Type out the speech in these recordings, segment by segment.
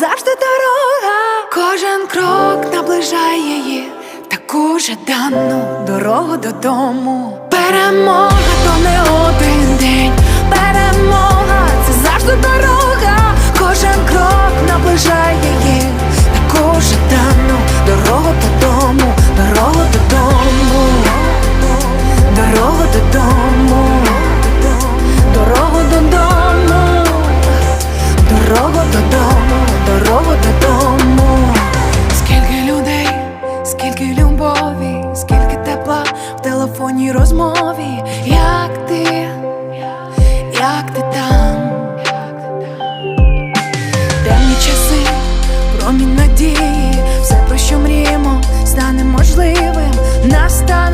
завжди дорога, кожен крок наближає її, таку же жадану дорогу додому. Перемога то не один день. Телефонній розмові. Як ти, як ти там? Темні часи, промінь надії, все про що мріємо, стане можливим. Настане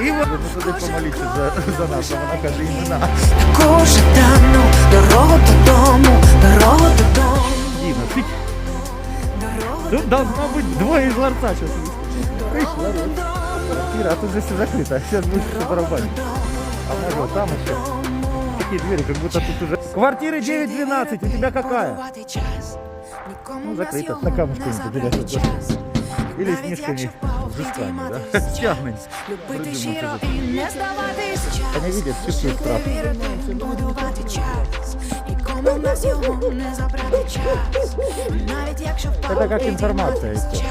І от ну, туди помоліться за, за нас, а вона каже імена. Таку жадану дорогу додому, дорогу додому. Діна, ти Дорогу тут должно бути двоє з ларца зараз. Прийшла, Ира, а тут же все закрыто, сейчас будет все барабанить. А может вот там еще? Такие двери, как будто тут уже... Квартиры 9-12, у тебя какая? Ну, закрыто, на камушку не потеряешь. Или с мишками да? Стягнуть. Любити щиро і не здаватись час. Они видят, чувствуют страх. Будувати час. Нікому нас його не забрати час. Навіть якщо впав, підійматись информация. час.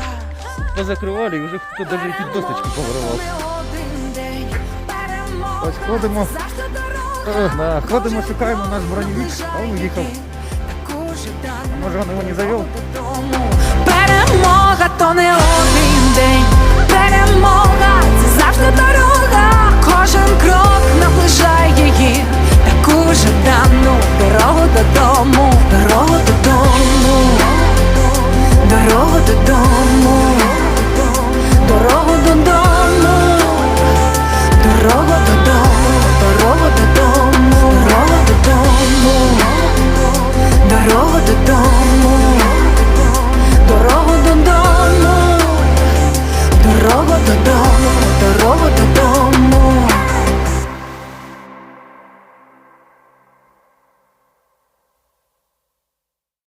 Позакривали, і вже хто даже якісь досточки. Перемога Ось ходимо. Е, Да, ходимо, шукаємо наш броневик, а він уїхав. Може він його не завів? то не один день. Перемога це завжди дорога. Кожен крок наближає її. Таку же дану дорогу додому, дорогу додому, дорогу додому, дорогу додому, дорогу додому, дорогу додому, дорогу додому, дорогу додому.